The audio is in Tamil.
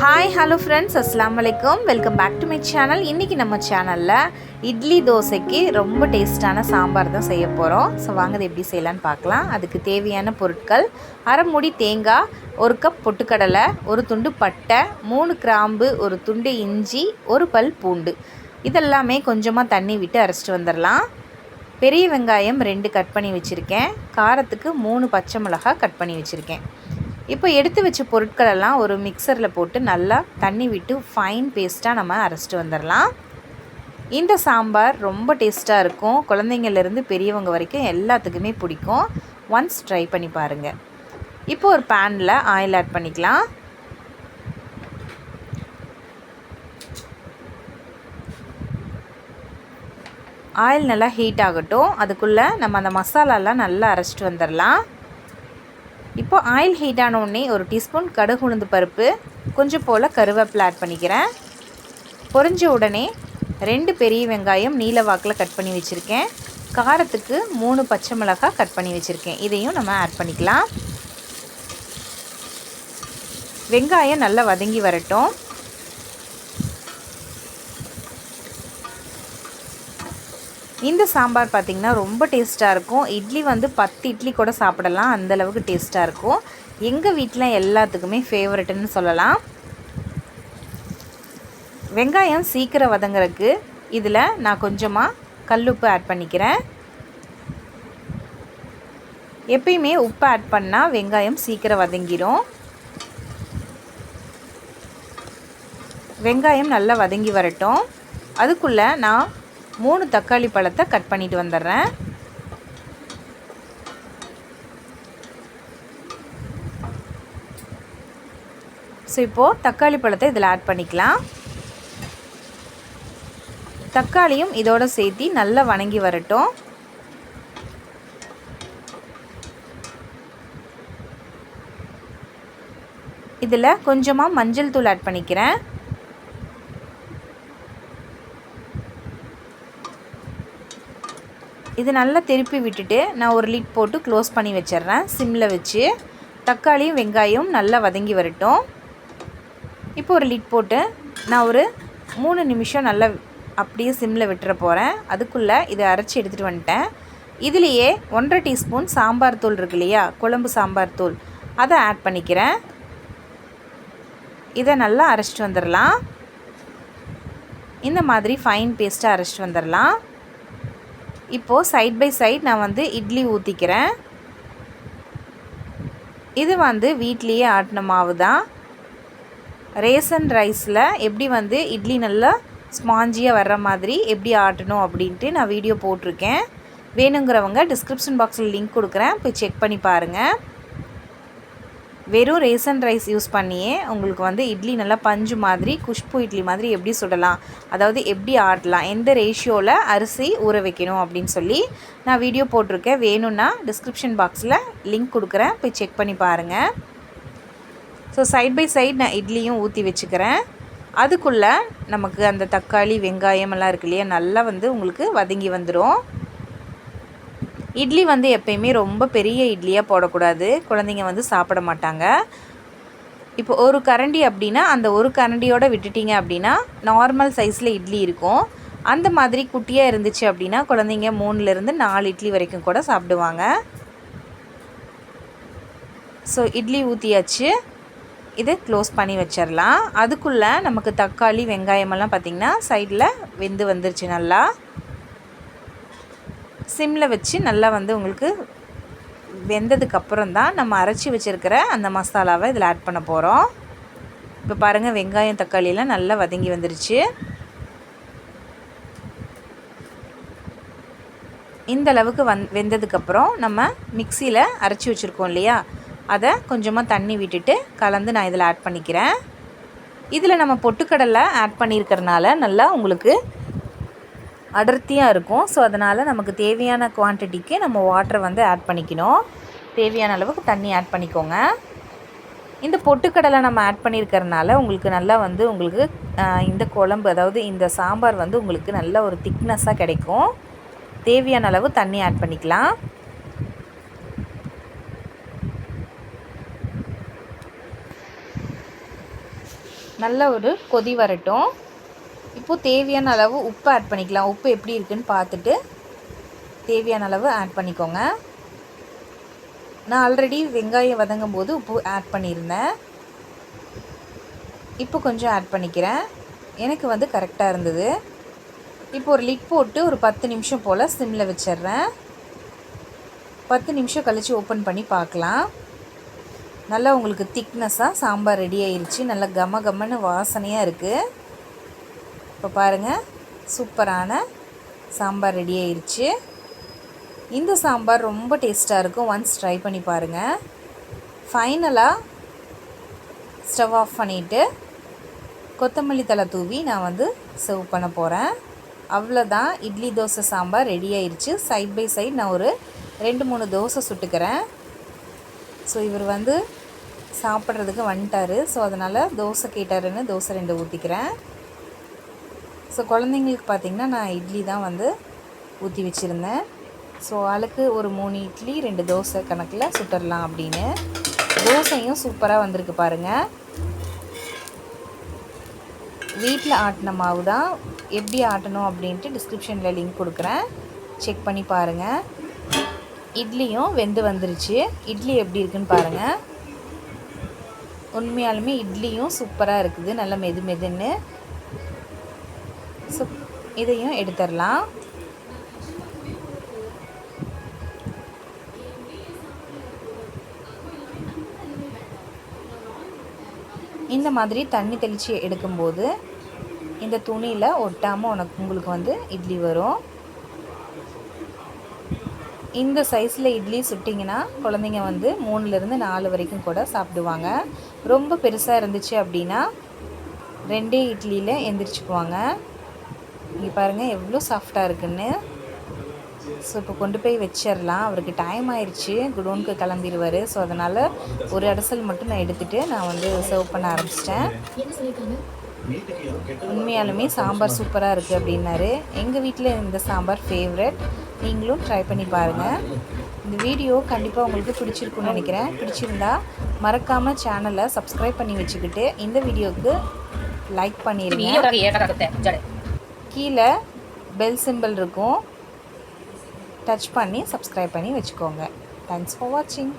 ஹாய் ஹலோ ஃப்ரெண்ட்ஸ் அஸ்லாம் வலைக்கம் welcome back to my channel இன்றைக்கி நம்ம சேனலில் இட்லி தோசைக்கு ரொம்ப டேஸ்டான சாம்பார் தான் செய்ய போகிறோம் ஸோ வாங்க அதை எப்படி செய்யலான்னு பார்க்கலாம். அதுக்கு தேவையான பொருட்கள் அரை மூடி தேங்காய் ஒரு கப் பொட்டுக்கடலை ஒரு துண்டு பட்டை மூணு கிராம்பு ஒரு துண்டு இஞ்சி ஒரு பல் பூண்டு. இதெல்லாமே கொஞ்சமாக தண்ணி விட்டு அரைச்சிட்டு வந்துடலாம். பெரிய வெங்காயம் ரெண்டு கட் பண்ணி வச்சுருக்கேன். காரத்துக்கு மூணு பச்சை மிளகாய் கட் பண்ணி வச்சுருக்கேன். இப்போ எடுத்து வச்ச பொருட்களெல்லாம் ஒரு மிக்சரில் போட்டு நல்லா தண்ணி விட்டு ஃபைன் பேஸ்ட்டாக நம்ம அரைச்சிட்டு வந்துடலாம். இந்த சாம்பார் ரொம்ப டேஸ்ட்டாக இருக்கும். குழந்தைங்கள்லேருந்து பெரியவங்க வரைக்கும் எல்லாத்துக்குமே பிடிக்கும். ஒன்ஸ் ட்ரை பண்ணி பாருங்கள் இப்போ ஒரு பேனில் ஆயில் ஆட் பண்ணிக்கலாம். ஆயில் நல்லா ஹீட் ஆகட்டும். அதுக்குள்ளே நம்ம அந்த மசாலாலாம் நல்லா அரைச்சிட்டு வந்துடலாம். இப்போ ஆயில் ஹீட் ஆன உடனே ஒரு டீஸ்பூன் கடுகு உளுந்து பருப்பு கொஞ்சம் போல் கருவேப்பிலை ஆட் பண்ணிக்கிறேன். பொரிஞ்ச உடனே ரெண்டு பெரிய வெங்காயம் நீல வாக்கில் கட் பண்ணி வச்சுருக்கேன். காரத்துக்கு மூணு பச்சை மிளகாய் கட் பண்ணி வச்சுருக்கேன். இதையும் நம்ம ஆட் பண்ணிக்கலாம். வெங்காயம் நல்லா வதங்கி வரட்டும். இந்த சாம்பார் பார்த்திங்கன்னா ரொம்ப டேஸ்ட்டாக இருக்கும். இட்லி வந்து பத்து இட்லி கூட சாப்பிடலாம். அந்தளவுக்கு டேஸ்ட்டாக இருக்கும். எங்கள் வீட்டில் எல்லாத்துக்குமே ஃபேவரட்டுன்னு சொல்லலாம். வெங்காயம் சீக்கிரம் வதங்குறதுக்கு இதில் நான் கொஞ்சமாக கல்லுப்பு ஆட் பண்ணிக்கிறேன். எப்பயுமே உப்பு ஆட் பண்ணால் வெங்காயம் சீக்கிரம் வதங்கிடும் வெங்காயம் நல்லா வதங்கி வரட்டும். அதுக்குள்ளே நான் மூணு தக்காளி பழத்தை கட் பண்ணிட்டு வந்துடுறேன். ஸோ இப்போது தக்காளி பழத்தை இதில் ஆட் பண்ணிக்கலாம். தக்காளியும் இதோடு சேர்த்து நல்லா வணங்கி வரட்டும். இதில் கொஞ்சமாக மஞ்சள் தூள் ஆட் பண்ணிக்கிறேன். இது நல்லா திருப்பி விட்டுட்டு நான் ஒரு லிட் போட்டு க்ளோஸ் பண்ணி வச்சிட்றேன். சிம்மில் வச்சு தக்காளியும் வெங்காயம் நல்லா வதங்கி வரட்டும். இப்போ ஒரு லிட் போட்டு நான் ஒரு மூணு நிமிஷம் நல்லா அப்படியே சிம்மில் விட்டுற போகிறேன் அதுக்குள்ளே இதை அரைச்சி எடுத்துகிட்டு வந்துட்டேன். இதுலேயே ஒன்றரை டீஸ்பூன் சாம்பார் தூள் இருக்கு இல்லையா? குழம்பு சாம்பார் தூள். அதை ஆட் பண்ணிக்கிறேன். இதை நல்லா அரைச்சிட்டு வந்துடலாம். இந்த மாதிரி ஃபைன் பேஸ்ட்டாக அரைச்சிட்டு வந்துடலாம். இப்போது சைட் பை சைட் நான் வந்து இட்லி ஊற்றிக்கிறேன் இது வந்து வீட்லேயே ஆட்டின மாவு தான் ரேசன் ரைஸில் எப்படி வந்து இட்லி நல்லா ஸ்பாஞ்சியாக வர்ற மாதிரி எப்படி ஆட்டணும் அப்படின்ட்டு நான் வீடியோ போட்டிருக்கேன். வேணுங்கிறவங்க டிஸ்கிரிப்ஷன் பாக்ஸில் லிங்க் கொடுக்குறேன். போய் செக் பண்ணி பாருங்கள் வெறும் ரேசன் ரைஸ் யூஸ் பண்ணியே உங்களுக்கு வந்து இட்லி நல்லா பஞ்சு மாதிரி குஷ்பு இட்லி மாதிரி எப்படி சுடலாம் அதாவது எப்படி ஆடலாம் எந்த ரேஷியோவில் அரிசி ஊற வைக்கணும் அப்படின்னு சொல்லி நான் வீடியோ போட்டிருக்கேன். வேணும்னா டிஸ்கிரிப்ஷன் பாக்ஸில் லிங்க் கொடுக்குறேன். போய் செக் பண்ணி பாருங்கள் ஸோ சைட் பை சைட் நான் இட்லியும் ஊற்றி வச்சுக்கிறேன். அதுக்குள்ளே நமக்கு அந்த தக்காளி வெங்காயம் எல்லாம் இருக்கு இல்லையா நல்லா வந்து உங்களுக்கு வதங்கி வந்துடும் இட்லி வந்து எப்பயுமே ரொம்ப பெரிய இட்லியாக போடக்கூடாது. குழந்தைங்க வந்து சாப்பிட மாட்டாங்க. இப்போ ஒரு கரண்டி அப்படின்னா அந்த ஒரு கரண்டியோடு விட்டுட்டிங்க அப்படின்னா நார்மல் சைஸில் இட்லி இருக்கும். அந்த மாதிரி குட்டியாக இருந்துச்சு அப்படின்னா குழந்தைங்க மூணுலேருந்து நாலு இட்லி வரைக்கும் கூட சாப்பிடுவாங்க. ஸோ இட்லி ஊற்றியாச்சு இதை க்ளோஸ் பண்ணி வச்சிடலாம். அதுக்குள்ளே நமக்கு தக்காளி வெங்காயமெல்லாம் பார்த்திங்கன்னா சைடில் வெந்து வந்துருச்சு நல்லா. சிம்மில் வச்சு நல்லா வந்து உங்களுக்கு வெந்ததுக்கப்புறம் தான் நம்ம அரைச்சி வச்சுருக்கிற அந்த மசாலாவை இதில் ஆட் பண்ண போகிறோம் இப்போ பாருங்கள் வெங்காயம் தக்காளியெலாம் நல்லா வதங்கி வந்துருச்சு. இந்த அளவுக்கு வந் வெந்ததுக்கப்புறம் நம்ம மிக்சியில் அரைச்சி வச்சுருக்கோம் இல்லையா? அதை கொஞ்சமாக தண்ணி விட்டுட்டு கலந்து நான் இதில் ஆட் பண்ணிக்கிறேன். இதில் நம்ம பொட்டுக்கடலை ஆட் பண்ணியிருக்கிறனால நல்லா உங்களுக்கு அடர்த்தியாக இருக்கும். ஸோ அதனால் நமக்கு தேவையான குவான்டிட்டிக்கு நம்ம வாட்டரை வந்து ஆட் பண்ணிக்கணும். தேவையான அளவுக்கு தண்ணி ஆட் பண்ணிக்கோங்க. இந்த பொட்டுக்கடலை நம்ம ஆட் பண்ணியிருக்கிறதுனால உங்களுக்கு நல்லா வந்து உங்களுக்கு இந்த குழம்பு அதாவது இந்த சாம்பார் வந்து உங்களுக்கு நல்ல ஒரு திக்னஸ்ஸாக கிடைக்கும். தேவையான அளவு தண்ணி ஆட் பண்ணிக்கலாம். நல்ல ஒரு கொதி வரட்டும். இப்போது தேவையான அளவு உப்பு ஆட் பண்ணிக்கலாம். உப்பு எப்படி இருக்குன்னு பார்த்துட்டு தேவையான அளவு ஆட் பண்ணிக்கோங்க. நான் ஆல்ரெடி வெங்காயம் வதங்கும் போது உப்பு ஆட் பண்ணியிருந்தேன். இப்போ கொஞ்சம் ஆட் பண்ணிக்கிறேன். எனக்கு வந்து கரெக்டாக இருந்தது. இப்போ ஒரு லிட் போட்டு ஒரு பத்து நிமிஷம் போல் சிம்மில் வச்சிடுறேன். பத்து நிமிஷம் கழித்து ஓப்பன் பண்ணி பார்க்கலாம். நல்லா உங்களுக்கு திக்னஸாக சாம்பார் ரெடி ஆயிடுச்சு நல்லா கம கமன்னு வாசனையாக இருக்குது இப்போ பாருங்கள் சூப்பரான சாம்பார் ரெடி ஆயிடுச்சு இந்த சாம்பார் ரொம்ப டேஸ்ட்டாக இருக்கும். ஒன்ஸ் ட்ரை பண்ணி பாருங்கள் ஃபைனலாக ஸ்டவ் ஆஃப் பண்ணிவிட்டு கொத்தமல்லி தலை தூவி நான் வந்து சர்வ் பண்ண போகிறேன் அவ்வளோதான் இட்லி தோசை சாம்பார் ரெடி ஆயிடுச்சு சைட் பை சைட் நான் ஒரு ரெண்டு மூணு தோசை சுட்டுக்கிறேன். ஸோ இவர் வந்து சாப்பிட்றதுக்கு வந்துட்டார். ஸோ அதனால் தோசை கேட்டாருன்னு தோசை ரெண்டு ஊற்றிக்கிறேன் ஸோ குழந்தைங்களுக்கு பார்த்திங்கன்னா நான் இட்லி தான் வந்து ஊற்றி வச்சுருந்தேன். ஸோ ஆளுக்கு ஒரு மூணு இட்லி ரெண்டு தோசை கணக்கில் சுட்டரலாம் அப்படின்னு. தோசையும் சூப்பராக வந்திருக்கு பாருங்கள் வீட்டில் ஆட்டின மாவு தான். எப்படி ஆட்டணும் அப்படின்ட்டு டிஸ்கிரிப்ஷனில் லிங்க் கொடுக்குறேன். செக் பண்ணி பாருங்கள் இட்லியும் வெந்து வந்துருச்சு. இட்லி எப்படி இருக்குன்னு பாருங்கள் உண்மையாலுமே இட்லியும் சூப்பராக இருக்குது. நல்ல மெது மெதுன்னு. இதையும் எடுத்துடலாம். இந்த மாதிரி தண்ணி தெளித்து எடுக்கும்போது இந்த துணியில் ஒட்டாமல் உனக்கு உங்களுக்கு வந்து இட்லி வரும். இந்த சைஸில் இட்லி சுட்டிங்கன்னா குழந்தைங்க வந்து மூணுலேருந்து நாலு வரைக்கும் கூட சாப்பிடுவாங்க. ரொம்ப பெருசாக இருந்துச்சு அப்படின்னா ரெண்டே இட்லியில் எந்திரிச்சுக்குவாங்க. இங்கே பாருங்கள் எவ்வளோ சாஃப்டாக இருக்குன்னு. ஸோ இப்போ கொண்டு போய் வச்சிடலாம் அவருக்கு டைம் ஆயிடுச்சு குடோனுக்கு கிளம்பிடுவார் ஸோ அதனால் ஒரு அடசல் மட்டும் நான் எடுத்துகிட்டு நான் வந்து சர்வ் பண்ண ஆரம்பிச்சிட்டேன். உண்மையாலுமே சாம்பார் சூப்பராக இருக்குது அப்படின்னாரு. எங்கள் வீட்டில் இந்த சாம்பார் ஃபேவரட் நீங்களும் ட்ரை பண்ணி பாருங்கள் இந்த வீடியோ கண்டிப்பாக உங்களுக்கு பிடிச்சிருக்குன்னு நினைக்கிறேன். பிடிச்சிருந்தா மறக்காமல் சேனலை சப்ஸ்கிரைப் பண்ணி வச்சுக்கிட்டு இந்த வீடியோவுக்கு லைக் பண்ணிடுங்க கீழே பெல் சிம்பிள் இருக்கும். டச் பண்ணி சப்ஸ்கிரைப் பண்ணி வச்சுக்கோங்க. தேங்க்ஸ் ஃபார் வாட்சிங்